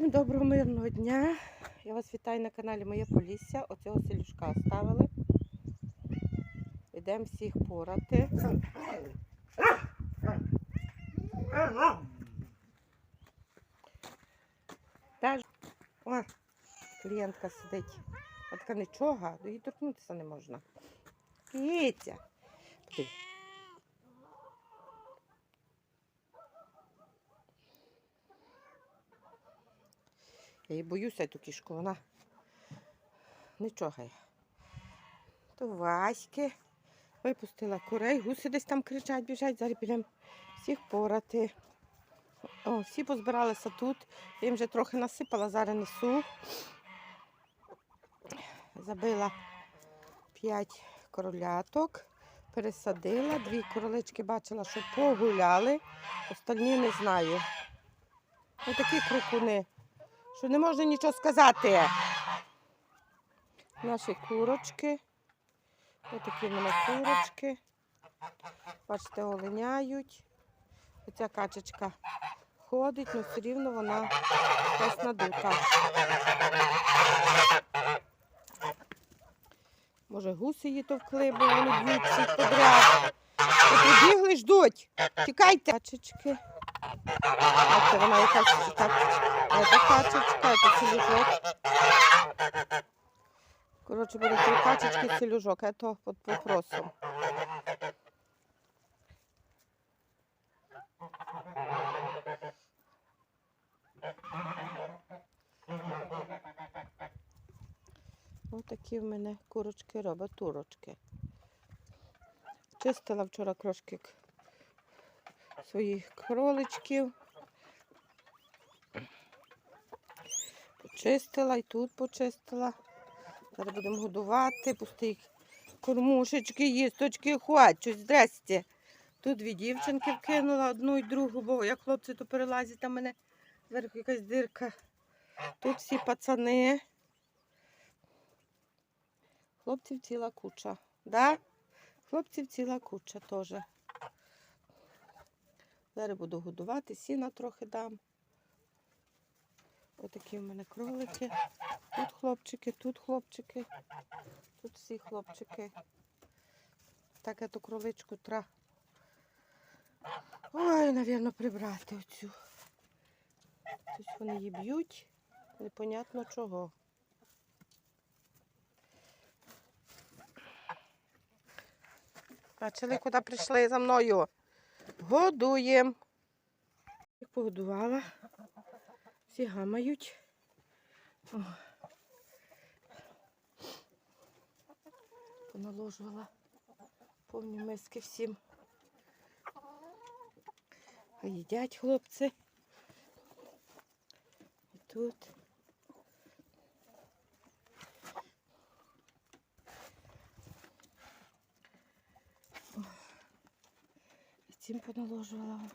Всім доброго мирного дня. Я вас вітаю на каналі Моє Полісся. Оцього селюшка ставили. Йдемо всіх порати. О, клієнтка сидить. А така нічого, її торкнутися не можна. Киця. Я її боюся ту кішку, вона не чогає. То Васьки. Випустила курей, гуси десь там кричать, біжать, зараз підемо всіх порати. О, всі позбиралися тут. Я їм вже трохи насипала, зараз несу. Забила п'ять короляток, пересадила. Дві королички бачила, що погуляли, остальні не знаю. Ось такі крукуни що не можна нічого сказати. Наші курочки. Ось такі в мене курочки. Бачите, оленяють. Оця качечка ходить, але все рівно вона десь надута. Може, гуси її товкли, бо вони всіх подряд. Побігли, ждуть. Тікайте. Качечки. Бачите, вона якась так. Це качечка, це селюжок. Коротше, буде три качечки, селюжок. Это під вопросом. Ось такі в мене курочки робить, турочки. Чистила вчора трошки к- своїх кроличків. Почистила і тут почистила. Зараз будемо годувати, пусти кормушечки, їсточки, хочу. Здрасте. Тут дві дівчинки вкинула одну і другу, бо як хлопці то перелазять, там мене зверху якась дирка. Тут всі пацани. Хлопців ціла куча. Да? Хлопців ціла куча теж. Зараз буду годувати, сіна трохи дам. Отакі в мене кролики. Тут хлопчики, тут хлопчики, тут всі хлопчики. Так, эту кроличку треба. Ой, навірно, прибрати оцю. Щось вони її б'ють, непонятно чого. Бачили, куди прийшли за мною? Годуємо. Їх погодувала. Всі гамають. О. Поналожувала повні миски всім. Їдять хлопці. І тут. Цим поналожувала.